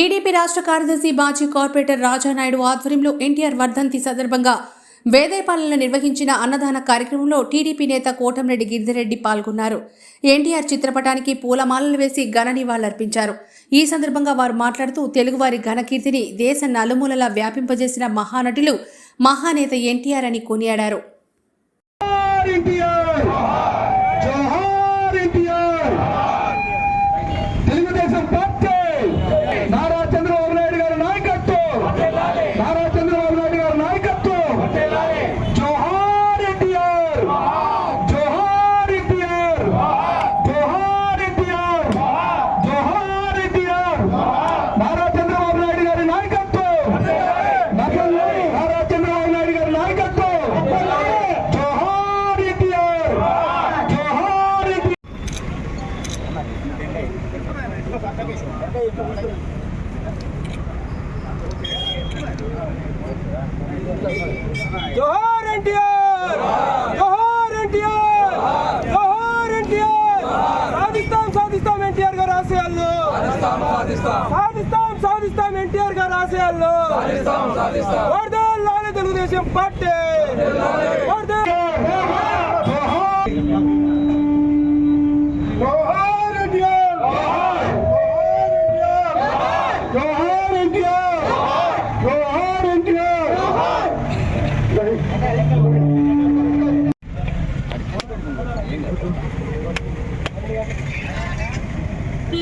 TDP రాష్ట్ర కార్యదర్శి మాజీ కార్పొరేటర్ రాజానాయుడు ఆధ్వర్యంలో ఎన్టీఆర్ వర్ధంతి సందర్భంగా వేదేపాలెంలో నిర్వహించిన అన్నదాన కార్యక్రమంలో టీడీపీ నేత కోటంరెడ్డి గిరిధిరెడ్డి పాల్గొన్నారు. ఎన్టీఆర్ చిత్రపటానికి పూలమాలలు వేసి ఘన నివాళులర్పించారు. ఈ సందర్భంగా వారు మాట్లాడుతూ తెలుగువారి ఘనకీర్తిని దేశ నలుమూలలా వ్యాపింపజేసిన మహానటులు మహానేత ఎన్టీఆర్ అని కొనియాడారు జోహార్ ఎన్టీఆర్ జోహార్ ఎన్టీఆర్ తెలుగుదేశం పార్టీ నారా చంద్రబాబు నాయుడు గారి నాయకత్వం నారా చంద్రబాబు నాయుడు గారి నాయకత్వం జోహార్ ఎన్టీఆర్ జోహార్ ఎన్టీఆర్ జోహార్ ఎన్టీఆర్ జోహార్ ఎన్టీఆర్ నారా చంద్రబాబు నాయుడు గారి నాయకత్వం నారా చంద్రబాబు నాయుడు గారి నాయకత్వం జోహార్ ఎన్టీఆర్ జోహార్ ఎన్టీఆర్ జోహార్ ఎన్టీఆర్ జోహార్ ఎన్టీఆర్ జోహార్ ఎన్టీఆర్ సాధిస్తాం సాధిస్తాం ఎన్టీఆర్ గారి ఆశయాల్లో సాధిస్తాం సాధిస్తాం ఎన్టీఆర్ గారి లాలే తెలుగుదేశం పార్టీ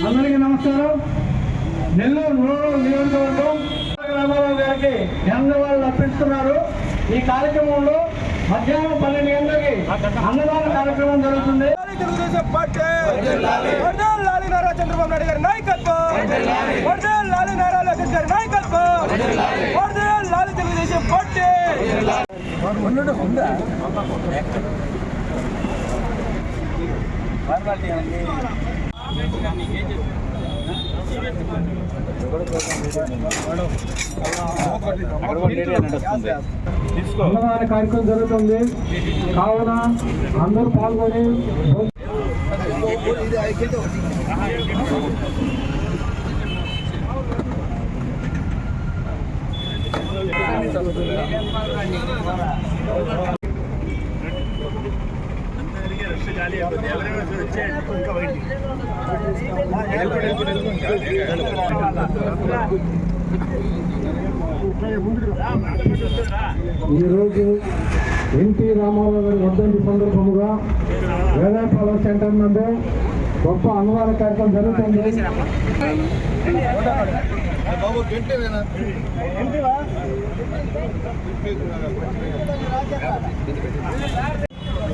అందరికీ నమస్కారం. నెల్లూరు రూరల్ నియోజకవర్గం గారికి ధన్యవాదాలు అర్పిస్తున్నారు. ఈ కార్యక్రమంలో మధ్యాహ్నం పన్నెండు గంటలకి అన్నదాన కార్యక్రమం జరుగుతుంది. లాలే తెలుగుదేశం పార్టీ. వర్ధన్ లాలి నారా చంద్రబాబు నాయుడు గారి నాయకత్వం. వర్ధన్ లాలి నారా లోకేష్ గారి నాయకత్వం. వర్ధన్ లాలి తెలుగుదేశం పార్టీ. కార్యక్రమం జరుగుతుంది. కావున అందరూ పాల్గొని ఈరోజు ఎన్టీ రామారావు గారి వర్ధంతి సందర్భముగా వేదాపాలెం సెంటర్ నందు గొప్ప అన్నదాన కార్యక్రమం జరుగుతుంది.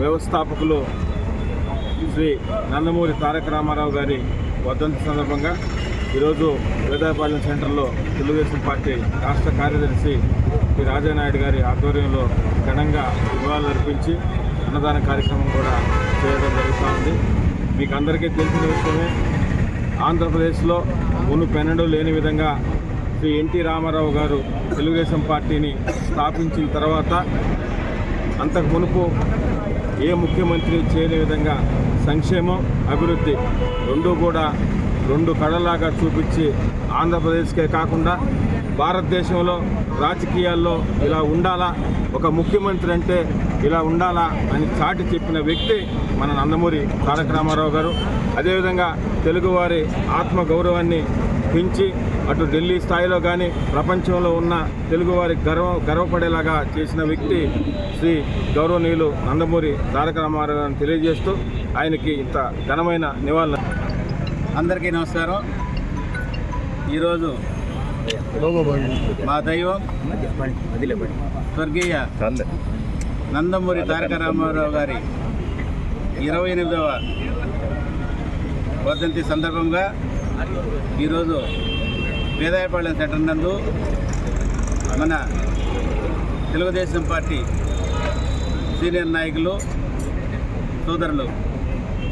వ్యవస్థాపకులు శ్రీ నందమూరి తారక రామారావు గారి వర్ధంతి సందర్భంగా ఈరోజు వేదాయపాలెం సెంటర్లో తెలుగుదేశం పార్టీ రాష్ట్ర కార్యదర్శి శ్రీ రాజానాయుడు గారి ఆధ్వర్యంలో ఘనంగా నివాళులు అర్పించి అన్నదాన కార్యక్రమం కూడా చేయడం జరుగుతూ ఉంది. మీకు అందరికీ తెలిసిన విషయమే ఆంధ్రప్రదేశ్లో మునుపెన్నడూ లేని విధంగా శ్రీ ఎన్టీ రామారావు గారు తెలుగుదేశం పార్టీని స్థాపించిన తర్వాత అంతకు మునుపు ఏ ముఖ్యమంత్రి చేయని విధంగా సంక్షేమం అభివృద్ధి రెండూ కూడా రెండు కళలాగా చూపించి ఆంధ్రప్రదేశ్కే కాకుండా భారతదేశంలో రాజకీయాల్లో ఇలా ఉండాలా ఒక ముఖ్యమంత్రి అంటే ఇలా ఉండాలా అని చాటి చెప్పిన వ్యక్తి మన నందమూరి తారక రామారావు గారు. అదేవిధంగా తెలుగువారి ఆత్మ గౌరవాన్ని పెంచి అటు ఢిల్లీ స్థాయిలో కానీ ప్రపంచంలో ఉన్న తెలుగువారి గర్వ గర్వపడేలాగా చేసిన వ్యక్తి శ్రీ గౌరవనీయులు నందమూరి తారక రామారావు అని తెలియజేస్తూ ఆయనకి ఇంత ఘనమైన నివాళులు. అందరికీ నమస్కారం. ఈరోజు మా దైవం స్వర్గీయ నందమూరి తారక రామారావు గారి ఇరవై ఎనిమిదవ వర్ధంతి సందర్భంగా ఈరోజు వేదాయపాళ్యం సెంటర్ నందు మన తెలుగుదేశం పార్టీ సీనియర్ నాయకులు సోదరులు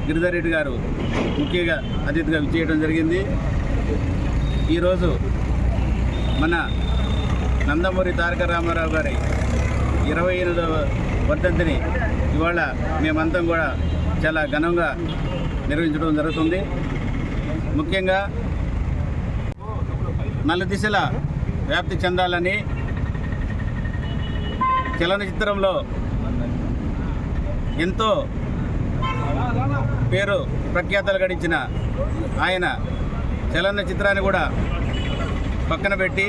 గిరిధర్ రెడ్డి గారు ముఖ్యంగా అతిథిగా విచ్చేయడం జరిగింది. ఈరోజు మన నందమూరి తారక రామారావు గారి ఇరవై ఎనిమిదవ వర్ధంతిని ఇవాళ మేమంతం కూడా చాలా ఘనంగా నిర్వహించడం జరుగుతుంది. ముఖ్యంగా నలుదిశల వ్యాప్తి చెందాలని చలనచిత్రంలో ఎంతో పేరు ప్రఖ్యాతలు గడించిన ఆయన చలనచిత్రాన్ని కూడా పక్కన పెట్టి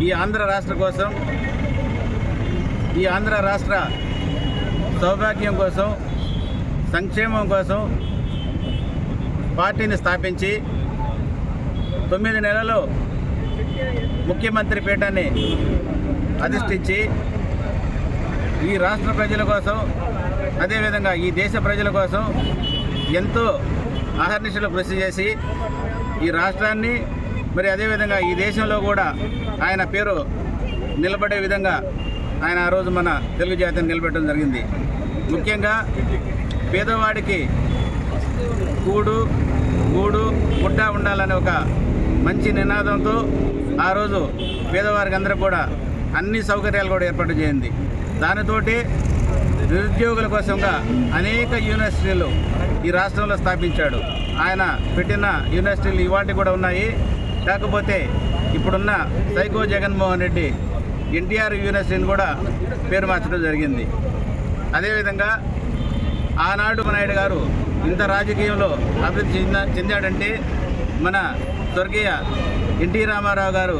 ఈ ఆంధ్ర రాష్ట్ర కోసం ఈ ఆంధ్ర రాష్ట్ర సౌభాగ్యం కోసం సంక్షేమం కోసం పార్టీని స్థాపించి తొమ్మిది నెలలు ముఖ్యమంత్రి పీఠాన్ని అధిష్ఠించి ఈ రాష్ట్ర ప్రజల కోసం అదేవిధంగా ఈ దేశ ప్రజల కోసం ఎంతో అహర్నిశలు కృషి చేసి ఈ రాష్ట్రాన్ని మరి అదేవిధంగా ఈ దేశంలో కూడా ఆయన పేరు నిలబడే విధంగా ఆయన ఆ రోజు మన తెలుగు జాతిని నిలబెట్టడం జరిగింది. ముఖ్యంగా పేదవాడికి కూడు గూడు గుడ్డ ఉండాలనే ఒక మంచి నినాదంతో ఆ రోజు పేదవారికి అందరూ కూడా అన్ని సౌకర్యాలు కూడా ఏర్పాటు చేయింది. దానితోటి నిరుద్యోగుల కోసంగా అనేక యూనివర్సిటీలు ఈ రాష్ట్రంలో స్థాపించాడు. ఆయన పెట్టిన యూనివర్సిటీలు ఇవాటి కూడా ఉన్నాయి. కాకపోతే ఇప్పుడున్న సైకో జగన్మోహన్ రెడ్డి ఎన్టీఆర్ యూనివర్సిటీని కూడా పేరు మార్చడం జరిగింది. అదేవిధంగా ఆనాడు నాయుడు గారు ఇంత రాజకీయంలో అభివృద్ధి చెంద చెందాడంటే మన స్వర్గీయ ఎన్టీ రామారావు గారు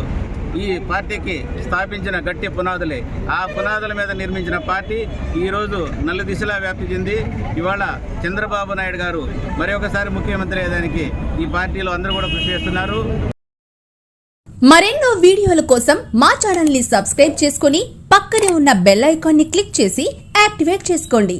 ఈ పార్టీకి స్థాపించిన గట్టి పునాదులే. ఆ పునాదుల మీద నిర్మించిన పార్టీ ఈరోజు నల్ల దిశలా వ్యాప్తి చెంది ఇవాళ చంద్రబాబు నాయుడు గారు మరి ఒకసారి ముఖ్యమంత్రి అయ్యేదానికి ఈ పార్టీలో అందరూ కూడా కృషి చేస్తున్నారు. మరెన్నో వీడియోల కోసం మా ఛానల్ని సబ్స్క్రైబ్ చేసుకుని పక్కనే ఉన్న బెల్ ఐకాన్ని క్లిక్ చేసి యాక్టివేట్ చేసుకోండి.